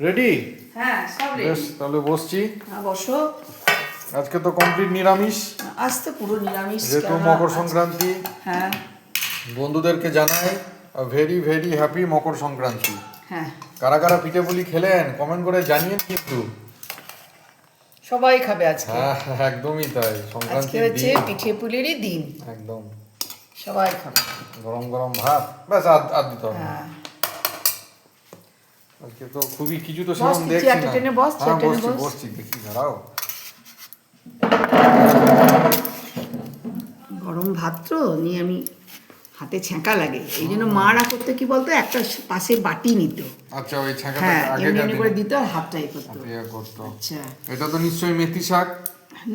Ready হ্যাঁ সব বেশ তাহলে বসছি। হ্যাঁ বসো। আজকে তো কমপ্লিট নিরামিষ। আজ তো পুরো নিরামিষ যেহেতু মকর সংক্রান্তি। হ্যাঁ। বন্ধুদেরকে জানাই very very happy Makar Sankranti. হ্যাঁ। কারা কারা পিঠে পুলি খেলেন কমেন্ট করে জানিয়ে কিন্তু সবাই খাবে আজকে। হ্যাঁ একদমই তাই আজকে সংক্রান্তির হচ্ছে পিঠে পুলিরই দিন। একদম। সবাই খাবে। গরম গরম ভাত। ব্যাস আর দিতে হবে হ্যাঁ। আজকে তো খুবই কিছু তো সেরকম দেখছি না। বস, বসছি বসছি দেখি দাঁড়াও। গরম ভাত তো নিয়ে আমি হাতে ছ্যাঁকা লাগে। এই জন্য মারা করতে কি বলতো একটা পাশে বাটি নিত। আচ্ছা ওই ছাঁকাটা হ্যাঁ এমনি করে দিত আর হাতটা করতো। ইয়ে করতো। আচ্ছা। এটা তো নিশ্চয়ই মেথি শাক?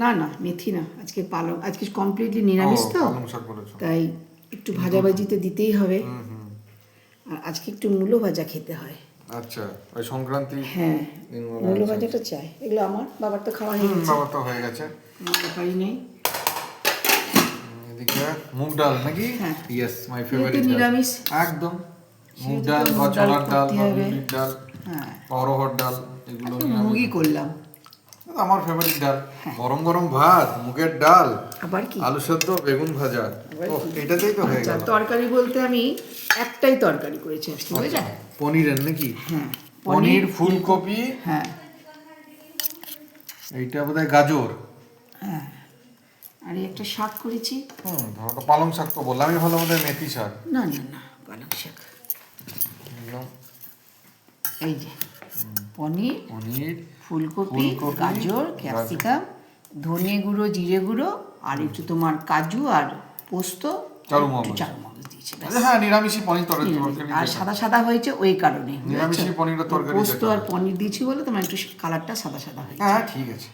না না মেথি না। আজকে পালং আজকে কমপ্লিটলি নিরামিষ তো। তাই একটু ভাজাভাজিতে দিতেই হবে। আর আজকে একটু মূলো ভাজা খেতে হয়। আচ্ছা ওই সংক্রান্তি হ্যাঁ চাই এগুলো আমার বাবার তো খাওয়া হয়ে গেছে। তো হয়ে গেছে। ব্যাপারই নেই। এদিকে মুগ ডাল নাকি? হ্যাঁ। ইয়েস মাই ফেভারিট নিরামিষ। একদম। মুগ ডাল বা ডাল ছোলার ডাল বা। বিউলির ডাল হ্যাঁ। অরহর ডাল এগুলো মুগই করলাম। আমার ফেভারিট ডাল। গরম গরম ভাত মুগের ডাল আবার কি? আলু সেদ্ধ বেগুন ভাজা। ও এটাতেই তো হয়ে আচ্ছা গেল। তরকারি বলতে আমি একটাই তরকারি করেছি আজকে বুঝেছ পনিরের নাকি? হ্যাঁ পনির ফুলকপি হ্যাঁ। এইটা বোধহয় গাজর। হ্যাঁ। আর একটা শাক করেছি। হুম পালং শাক তো বললাম আমি ভালো আমাদের মেথি শাক। না না না পালং শাক। এই যে পনির পনির ফুলকপি গাজর ক্যাপসিকাম ধনে গুঁড়ো জিরে গুঁড়ো আর একটু তোমার কাজু আর পোস্ত চারু চারু দিয়েছি আচ্ছা, হ্যাঁ নিরামিষই পনির তরকারি। আর সাদা সাদা হয়েছে ওই কারণে নিরামিষই? পনিরের তরকারি পোস্ত আর পনির দিয়েছি বলে তোমার একটু কালারটা সাদা সাদা হয়েছে। হ্যাঁ ঠিক আছে।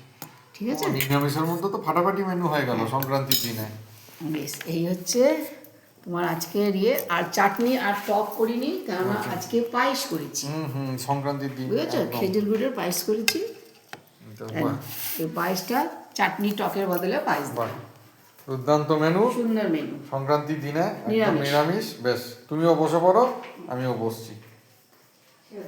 ঠিক আছে? নিরামিষের মধ্যে তো ফাটাফাটি মেনু হয়ে গেল সংক্রান্তির দিনে। বেশ এই হচ্ছে তোমার আজকের ইয়ে আর চাটনি আর টক করিনি কেননা আজকে পায়েস করেছি। হুম হুম সংক্রান্তির দিন বুঝেছ? খেজুর গুড়ের পায়েস করেছি। এই পায়েসটা চাটনি টকের বদলে পায়েস দিলাম। দুর্দান্ত মেনু সুন্দর মেনু সংক্রান্তির দিনে। নিরামিষ। বেশ তুমিও বসে পড়ো আমিও বসছি।